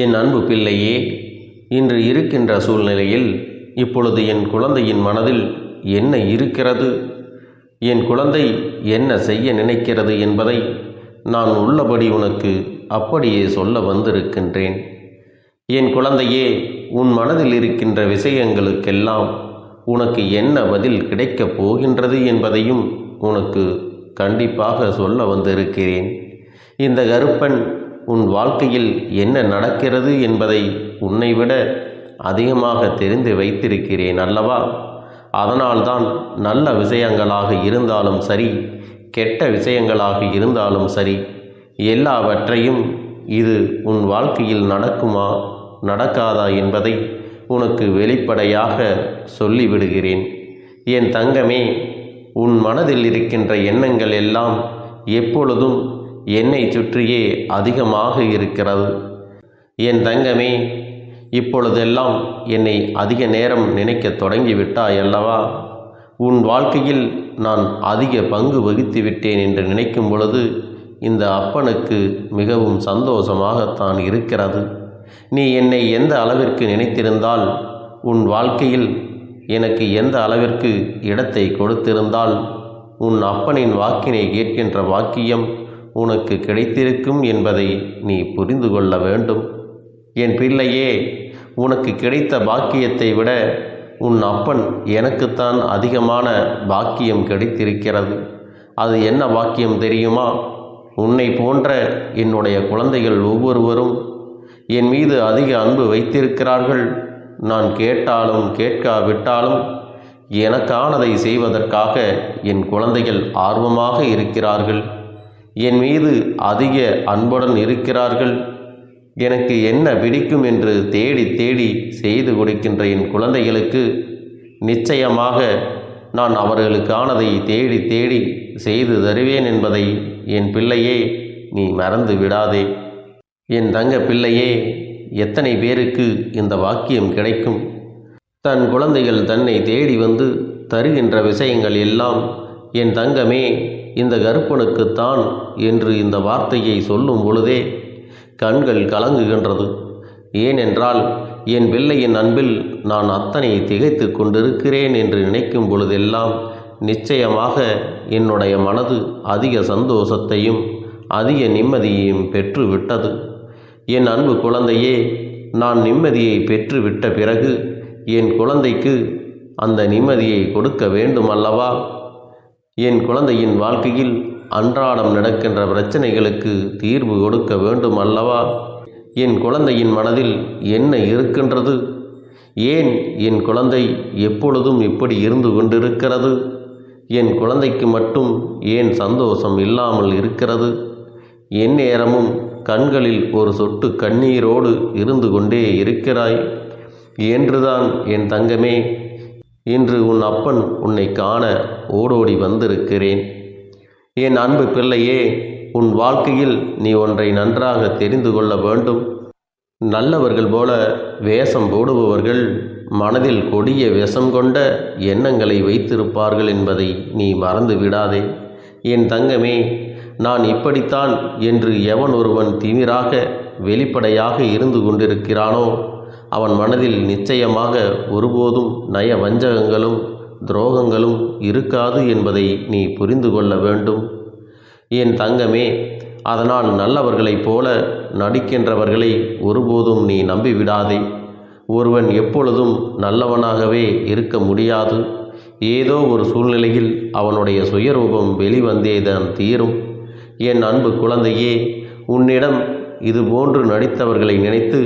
என் அன்பு பிள்ளையே இன்று இருக்கின்ற சூழ்நிலையில் இப்பொழுது என் குழந்தையின் மனதில் என்ன இருக்கிறது? என் குழந்தை என்ன செய்ய நினைக்கிறது என்பதை நான் உள்ளபடி உனக்கு அப்படியே சொல்ல வந்திருக்கின்றேன். என் குழந்தையே உன் மனதில் இருக்கின்ற விஷயங்களுக்கெல்லாம் உனக்கு என்ன பதில் கிடைக்கப் போகின்றது என்பதையும் உனக்கு கண்டிப்பாக சொல்ல வந்திருக்கிறேன். இந்த கருப்பன் உன் வாழ்க்கையில் என்ன நடக்கிறது என்பதை உன்னை விட அதிகமாக தெரிந்து வைத்திருக்கிறேன் அல்லவா? அதனால்தான் நல்ல விஷயங்களாக இருந்தாலும் சரி கெட்ட விஷயங்களாக இருந்தாலும் சரி எல்லாவற்றையும் இது உன் வாழ்க்கையில் நடக்குமா நடக்காதா என்பதை உனக்கு வெளிப்படையாக சொல்லிவிடுகிறேன். என் தங்கமே உன் மனதில் இருக்கின்ற எண்ணங்கள் எல்லாம் எப்பொழுதும் என்னை சுற்றியே அதிகமாக இருக்கிறது. என் தங்கமே இப்பொழுதெல்லாம் என்னை அதிக நேரம் நினைக்க தொடங்கிவிட்டாய் அல்லவா உன் வாழ்க்கையில் நான் அதிக பங்கு வகித்து விட்டேன் என்று நினைக்கும் பொழுது இந்த அப்பனுக்கு மிகவும் சந்தோஷமாகத்தான் இருக்கிறது. நீ என்னை எந்த அளவிற்கு நினைத்திருந்தால் உன் வாழ்க்கையில் எனக்கு எந்த அளவிற்கு இடத்தை கொடுத்திருந்தால் உன் அப்பனின் வாக்கினை கேட்கின்ற வாக்கியம் உனக்கு கிடைத்திருக்கும் என்பதை நீ புரிந்து கொள்ள வேண்டும். என் பிள்ளையே உனக்கு கிடைத்த பாக்கியத்தை விட உன் அப்பன் எனக்குத்தான் அதிகமான பாக்கியம் கிடைத்திருக்கிறது. அது என்ன பாக்கியம் தெரியுமா? உன்னை போன்ற என்னுடைய குழந்தைகள் ஒவ்வொருவரும் என் மீது அதிக அன்பு வைத்திருக்கிறார்கள். நான் கேட்டாலும் கேட்காவிட்டாலும் எனக்கானதை செய்வதற்காக என் குழந்தைகள் ஆர்வமாக இருக்கிறார்கள். என் மீது அதிக அன்புடன் இருக்கிறார்கள். எனக்கு என்ன பிடிக்கும் என்று தேடி தேடி செய்து கொடுக்கின்ற என் குழந்தைகளுக்கு நிச்சயமாக நான் அவர்களுக்கானதை தேடி தேடி செய்து தருவேன் என்பதை என் பிள்ளையே நீ மறந்து விடாதே. என் தங்க பிள்ளையே எத்தனை பேருக்கு இந்த வாக்கியம் கிடைக்கும்? தன் குழந்தைகள் தன்னை தேடி வந்து தருகின்ற விஷயங்கள் எல்லாம் என் தங்கமே இந்த கருப்பனுக்குத்தான் என்று இந்த வார்த்தையை சொல்லும் பொழுதே கண்கள் கலங்குகின்றது. ஏனென்றால் என் பிள்ளையின் அன்பில் நான் அத்தனை திகைத்து கொண்டிருக்கிறேன் என்று நினைக்கும் பொழுதெல்லாம் நிச்சயமாக என்னுடைய மனது அதிக சந்தோஷத்தையும் அதிக நிம்மதியையும் பெற்று விட்டது என் அன்பு குழந்தையே நான் நிம்மதியை பெற்று விட்ட பிறகு என் குழந்தைக்கு அந்த நிம்மதியை கொடுக்க வேண்டுமல்லவா? என் குழந்தையின் வாழ்க்கையில் அன்றாடம் நடக்கின்ற பிரச்சனைகளுக்கு தீர்வு கொடுக்க வேண்டும் அல்லவா? என் குழந்தையின் மனதில் என்ன இருக்கின்றது? ஏன் என் குழந்தை எப்பொழுதும் இப்படி இருந்து கொண்டிருக்கிறது? என் குழந்தைக்கு மட்டும் ஏன் சந்தோஷம் இல்லாமல் இருக்கிறது? என் நேரமும் கண்களில் ஒரு சொட்டு கண்ணீரோடு இருந்து கொண்டே இருக்கிறாய். என்றுதான் என் தங்கமே இன்று உன் அப்பன் உன்னை காண ஓடோடி வந்திருக்கிறேன். என் அன்பு பிள்ளையே உன் வாழ்க்கையில் நீ ஒன்றை நன்றாக தெரிந்து கொள்ள வேண்டும். நல்லவர்கள் போல வேஷம் போடுபவர்கள் மனதில் கொடிய விஷம் கொண்ட எண்ணங்களை வைத்திருப்பார்கள் என்பதை நீ மறந்து விடாதே. என் தங்கமே நான் இப்படித்தான் என்று எவன் ஒருவன் திமிராக வெளிப்படையாக இருந்து கொண்டிருக்கிறானோ அவன் மனதில் நிச்சயமாக ஒருபோதும் நய வஞ்சகங்களும் துரோகங்களும் இருக்காது என்பதை நீ புரிந்து கொள்ள வேண்டும். என் தங்கமே அதனால் நல்லவர்களைப் போல நடிக்கின்றவர்களை ஒருபோதும் நீ நம்பிவிடாதே. ஒருவன் எப்பொழுதும் நல்லவனாகவே இருக்க முடியாது. ஏதோ ஒரு சூழ்நிலையில் அவனுடைய சுயரூபம் வெளிவந்தேதான் தீரும். என் அன்பு குழந்தையே உன்னிடம் இதுபோன்று நடித்தவர்களை நினைத்து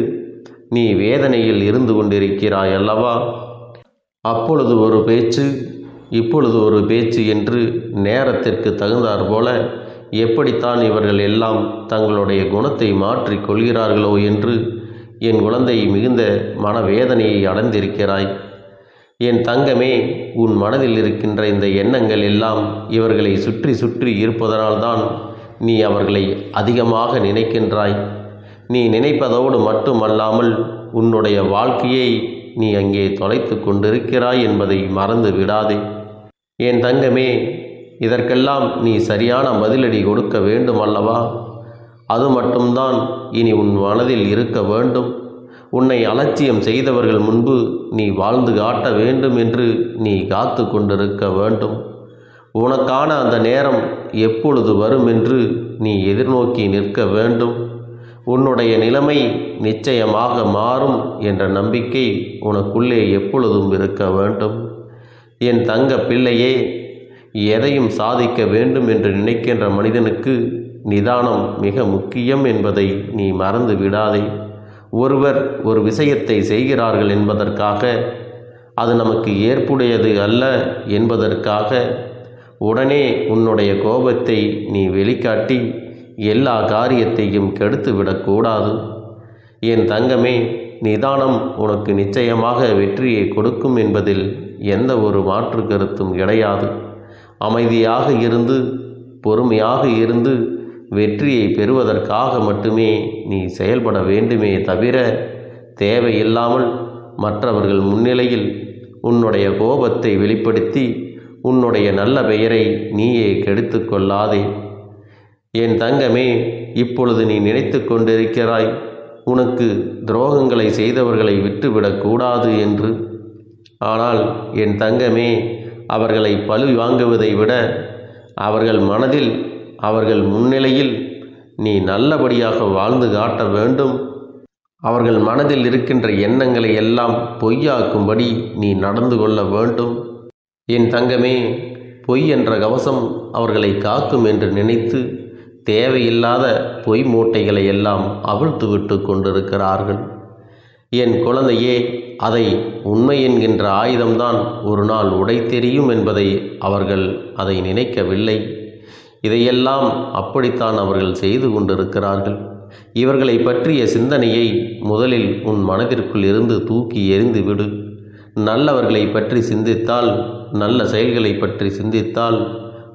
நீ வேதனையில் இருந்து கொண்டிருக்கிறாய் அல்லவா அப்பொழுது ஒரு பேச்சு இப்பொழுது ஒரு பேச்சு என்று நேரத்திற்கு தகுந்தாற் போல எப்படித்தான் இவர்கள் எல்லாம் தங்களுடைய குணத்தை மாற்றிக் கொள்கிறார்களோ என்று என் குழந்தை மிகுந்த மனவேதனையை அடைந்திருக்கிறாய். என் தங்கமே உன் மனதில் இருக்கின்ற இந்த எண்ணங்கள் எல்லாம் இவர்களை சுற்றி சுற்றி இருப்பதனால்தான் நீ அவர்களை அதிகமாக நினைக்கின்றாய். நீ நினைப்பதோடு மட்டுமல்லாமல் உன்னுடைய வாழ்க்கையை நீ அங்கே தொலைத்து கொண்டிருக்கிறாய் என்பதை மறந்து விடாதே. என் தங்கமே இதற்கெல்லாம் நீ சரியான பதிலடி கொடுக்க வேண்டும் அல்லவா அது மட்டும்தான் இனி உன் மனதில் இருக்க வேண்டும். உன்னை அலட்சியம் செய்தவர்கள் முன்பு நீ வாழ்ந்து காட்ட வேண்டும் என்று நீ காத்து கொண்டிருக்க வேண்டும். உனக்கான அந்த நேரம் எப்பொழுது வரும் என்று நீ எதிர்நோக்கி நிற்க வேண்டும். உன்னுடைய நிலைமை நிச்சயமாக மாறும் என்ற நம்பிக்கை உனக்குள்ளே எப்பொழுதும் இருக்க வேண்டும். என் தங்க பிள்ளையே எதையும் சாதிக்க வேண்டும் என்று நினைக்கின்ற மனிதனுக்கு நிதானம் மிக முக்கியம் என்பதை நீ மறந்து விடாதே. ஒருவர் ஒரு விஷயத்தை செய்கிறார்கள் என்பதற்காக அது நமக்கு ஏற்புடையது அல்ல என்பதற்காக உடனே உன்னுடைய கோபத்தை நீ வெளிக்காட்டி எல்லா காரியத்தையும் கெடுத்து விடக்கூடாது என் தங்கமே நிதானம் உனக்கு நிச்சயமாக வெற்றியை கொடுக்கும் என்பதில் எந்த ஒரு மாற்று கருத்தும் கிடையாது. அமைதியாக இருந்து பொறுமையாக இருந்து வெற்றியை பெறுவதற்காக மட்டுமே நீ செயல்பட வேண்டுமே தவிர தேவையில்லாமல் மற்றவர்கள் முன்னிலையில் உன்னுடைய கோபத்தை வெளிப்படுத்தி உன்னுடைய நல்ல பெயரை நீயே கெடுத்து கொள்ளாதே. என் தங்கமே இப்பொழுது நீ நினைத்து கொண்டிருக்கிறாய் உனக்கு துரோகங்களை செய்தவர்களை விட்டுவிடக்கூடாது என்று. ஆனால் என் தங்கமே அவர்களை பழி வாங்குவதை விட அவர்கள் மனதில் அவர்கள் முன்னிலையில் நீ நல்லபடியாக வாழ்ந்து காட்ட வேண்டும். அவர்கள் மனதில் இருக்கின்ற எண்ணங்களை எல்லாம் பொய்யாக்கும்படி நீ நடந்து கொள்ள வேண்டும். என் தங்கமே பொய் என்ற கவசம் அவர்களை காக்கும் என்று நினைத்து தேவையில்லாத பொய் மூட்டைகளை எல்லாம் அவிழ்த்து விட்டு கொண்டிருக்கிறார்கள். என் குழந்தையே அதை உண்மை என்கின்ற ஆயுதம்தான் ஒரு நாள் உடை தெரியும் என்பதை அவர்கள் அதை நினைக்கவில்லை. இதையெல்லாம் அப்படித்தான் அவர்கள் செய்து கொண்டிருக்கிறார்கள். இவர்களை பற்றிய சிந்தனையை முதலில் உன் மனதிற்குள் இருந்து தூக்கி எறிந்து விடு. நல்லவர்களை பற்றி சிந்தித்தால் நல்ல செயல்களை பற்றி சிந்தித்தால்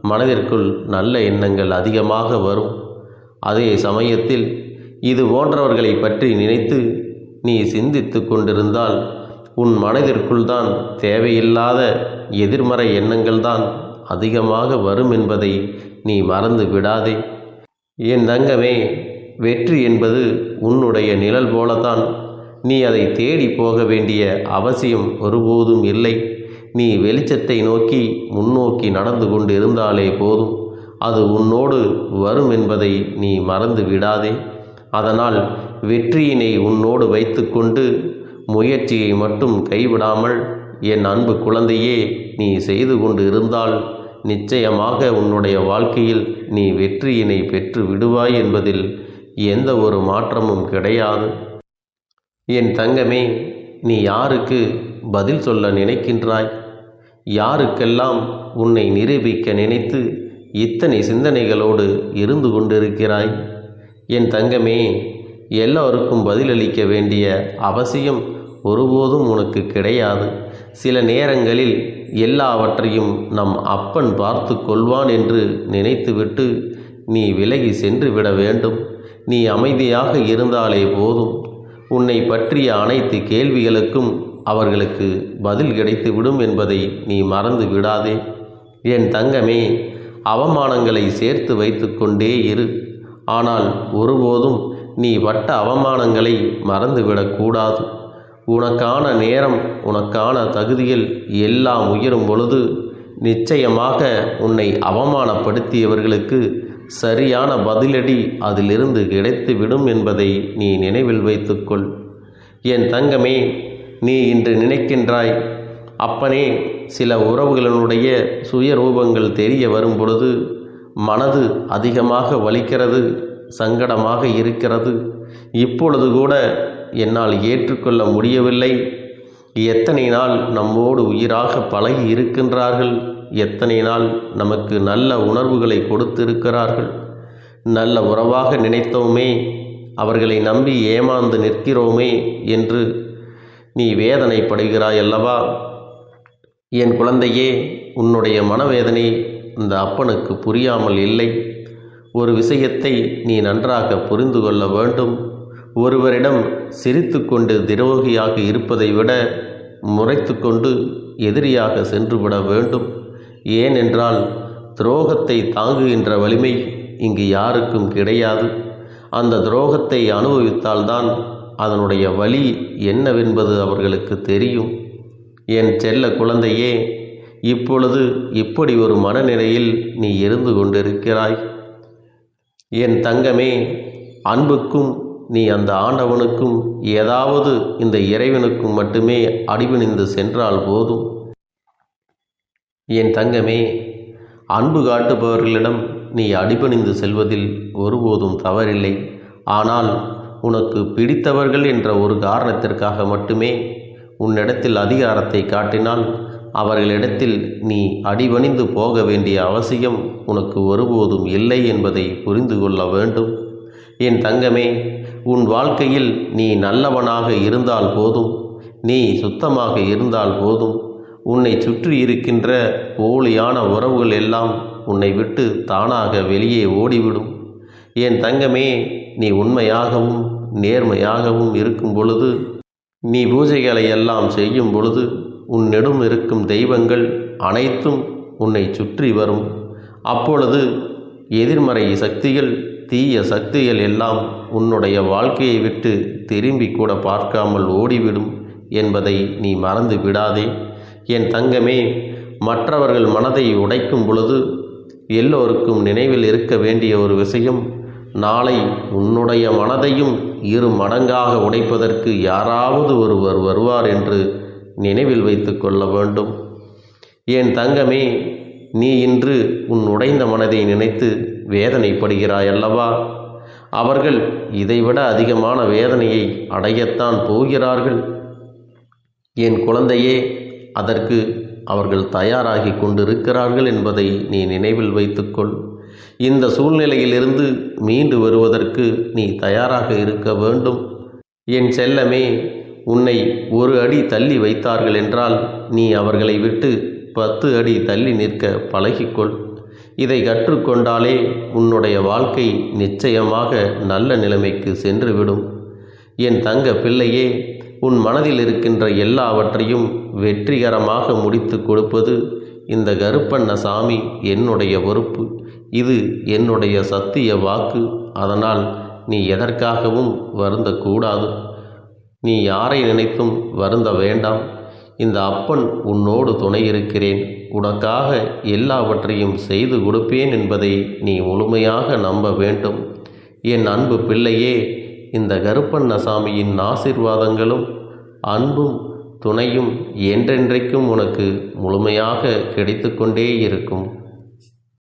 மனதிற்குள் நல்ல எண்ணங்கள் அதிகமாக வரும். அதே சமயத்தில் இது போன்றவர்களை பற்றி நினைத்து நீ சிந்தித்து கொண்டிருந்தால் உன் மனதிற்குள் தான் தேவையில்லாத எதிர்மறை எண்ணங்கள் தான் அதிகமாக வரும் என்பதை நீ மறந்து விடாதே. என் தங்கமே வெற்றி என்பது உன்னுடைய நிழல் போலத்தான். நீ அதை தேடி போக வேண்டிய அவசியம் ஒருபோதும் இல்லை. நீ வெளிச்சத்தை நோக்கி முன்னோக்கி நடந்து கொண்டு இருந்தாலே போதும். அது உன்னோடு வரும் என்பதை நீ மறந்து விடாதே. அதனால் வெற்றியினை உன்னோடு வைத்துக்கொண்டு முயற்சியை மட்டும் கைவிடாமல் என் அன்பு குழந்தையே நீ செய்து கொண்டு இருந்தால் நிச்சயமாக உன்னுடைய வாழ்க்கையில் நீ வெற்றியினை பெற்று விடுவாய் என்பதில் எந்த ஒரு மாற்றமும் கிடையாது. என் தங்கமே நீ யாருக்கு பதில் சொல்ல நினைக்கின்றாய்? யாருக்கெல்லாம் உன்னை நிரூபிக்க நினைத்து இத்தனை சிந்தனைகளோடு இருந்து கொண்டிருக்கிறாய்? என் தங்கமே எல்லோருக்கும் பதிலளிக்க வேண்டிய அவசியம் ஒருபோதும் உனக்கு கிடையாது. சில நேரங்களில் எல்லாவற்றையும் நம் அப்பன் பார்த்து கொள்வான் என்று நினைத்துவிட்டு நீ விலகி சென்று விட வேண்டும். நீ அமைதியாக இருந்தாலே போதும். உன்னை பற்றிய அனைத்து கேள்விகளுக்கும் அவர்களுக்கு பதில் கிடைத்துவிடும் என்பதை நீ மறந்து விடாதே. என் தங்கமே அவமானங்களை சேர்த்து வைத்துக்கொண்டே இரு. ஆனால் ஒருபோதும் நீ வட்ட அவமானங்களை மறந்துவிடக்கூடாது உனக்கான நேரம் உனக்கான தகுதியில் எல்லாம் உயரும் பொழுது நிச்சயமாக உன்னை அவமானப்படுத்தியவர்களுக்கு சரியான பதிலடி அதிலிருந்து கிடைத்துவிடும் என்பதை நீ நினைவில் வைத்துக்கொள். என் தங்கமே நீ இன்று நினைக்கின்றாய். அப்பனே சில உறவுகளினுடைய சுயரூபங்கள் தெரிய வரும் பொழுது மனது அதிகமாக வலிக்கிறது சங்கடமாக இருக்கிறது. இப்பொழுது கூட என்னால் ஏற்றுக்கொள்ள முடியவில்லை. எத்தனை நாள் நம்மோடு உயிராக பழகி இருக்கின்றார்கள். எத்தனை நாள் நமக்கு நல்ல உணர்வுகளை கொடுத்திருக்கிறார்கள். நல்ல உறவாக நினைத்தோமே அவர்களை நம்பி ஏமாந்து நிற்கிறோமே என்று நீ வேதனைப்படுகிறாய் அல்லவா என் குழந்தையே உன்னுடைய மனவேதனை இந்த அப்பனுக்கு புரியாமல் இல்லை. ஒரு விஷயத்தை நீ நன்றாக புரிந்து கொள்ள வேண்டும். ஒருவரிடம் சிரித்து கொண்டு திரோகியாக இருப்பதை விட முறைத்து கொண்டு எதிரியாக சென்றுவிட வேண்டும். ஏனென்றால் துரோகத்தை தாங்குகின்ற வலிமை இங்கு யாருக்கும் கிடையாது. அந்த துரோகத்தை அனுபவித்தால்தான் அதனுடைய வழி என்னவென்பது அவர்களுக்கு தெரியும். என் செல்ல குழந்தையே இப்பொழுது இப்படி ஒரு மனநிலையில் நீ இருந்து கொண்டிருக்கிறாய். என் தங்கமே அன்புக்கும் நீ அந்த ஆண்டவனுக்கும் ஏதாவது இந்த இறைவனுக்கும் மட்டுமே அடிபணிந்து சென்றால் போதும். என் தங்கமே அன்பு காட்டுபவர்களிடம் நீ அடிபணிந்து செல்வதில் ஒருபோதும் தவறில்லை. ஆனால் உனக்கு பிடித்தவர்கள் என்ற ஒரு காரணத்திற்காக மட்டுமே உன்னிடத்தில் அதிகாரத்தை காட்டினால் அவர்களிடத்தில் நீ அடிபணிந்து போக வேண்டிய அவசியம் உனக்கு ஒருபோதும் இல்லை என்பதை புரிந்து கொள்ள வேண்டும். என் தங்கமே உன் வாழ்க்கையில் நீ நல்லவனாக இருந்தால் போதும். நீ சுத்தமாக இருந்தால் போதும். உன்னை சுற்றி இருக்கின்ற போலியான உறவுகள் எல்லாம் உன்னை விட்டு தானாக வெளியே ஓடிவிடும். என் தங்கமே நீ உண்மையாகவும் நேர்மையாகவும் இருக்கும் பொழுது நீ பூஜைகளை எல்லாம் செய்யும் பொழுது உன்னிடம் இருக்கும் தெய்வங்கள் அனைத்தும் உன்னை சுற்றி வரும். அப்பொழுது எதிர்மறை சக்திகள் தீய சக்திகள் எல்லாம் உன்னுடைய வாழ்க்கையை விட்டு திரும்பி கூட பார்க்காமல் ஓடிவிடும் என்பதை நீ மறந்து விடாதே. என் தங்கமே மற்றவர்கள் மனதை உடைக்கும் பொழுது எல்லோருக்கும் நினைவில் இருக்க வேண்டிய ஒரு விஷயம் நாளை உன்னுடைய மனதையும் இரு மடங்காக உடைப்பதற்கு யாராவது ஒருவர் வருவார் என்று நினைவில் வைத்து கொள்ள வேண்டும். என் தங்கமே நீ இன்று உன் உடைந்த மனதை நினைத்து வேதனைப்படுகிறாய் அல்லவா அவர்கள் இதைவிட அதிகமான வேதனையை அடையத்தான் போகிறார்கள். என் குழந்தையே அதற்கு அவர்கள் தயாராகி கொண்டிருக்கிறார்கள் என்பதை நீ நினைவில் வைத்துக்கொள் இந்த சூழ்நிலையிலிருந்து மீண்டு வருவதற்கு நீ தயாராக இருக்க வேண்டும். என் செல்லமே உன்னை ஒரு அடி தள்ளி வைத்தார்கள் என்றால் நீ அவர்களை விட்டு பத்து அடி தள்ளி நிற்க பழகிக்கொள். இதை கற்றுக்கொண்டாலே உன்னுடைய வாழ்க்கை நிச்சயமாக நல்ல நிலைமைக்கு சென்றுவிடும். என் தங்க பிள்ளையே உன் மனதில் இருக்கின்ற எல்லாவற்றையும் வெற்றிகரமாக முடித்து கொடுப்பது இந்த கருப்பண்ண சாமி என்னுடைய பொறுப்பு. இது என்னுடைய சத்திய வாக்கு. அதனால் நீ எதற்காகவும் வருந்தக்கூடாது. நீ யாரை நினைத்தும் வருந்த வேண்டாம். இந்த அப்பன் உன்னோடு துணை இருக்கிறேன் உனக்காக எல்லாவற்றையும் செய்து கொடுப்பேன் என்பதை நீ முழுமையாக நம்ப வேண்டும். என் அன்பு பிள்ளையே இந்த கருப்பண்ணசாமியின் ஆசிர்வாதங்களும் அன்பும் துணையும் என்றென்றைக்கும் உனக்கு முழுமையாக கிடைத்து கொண்டே இருக்கும்.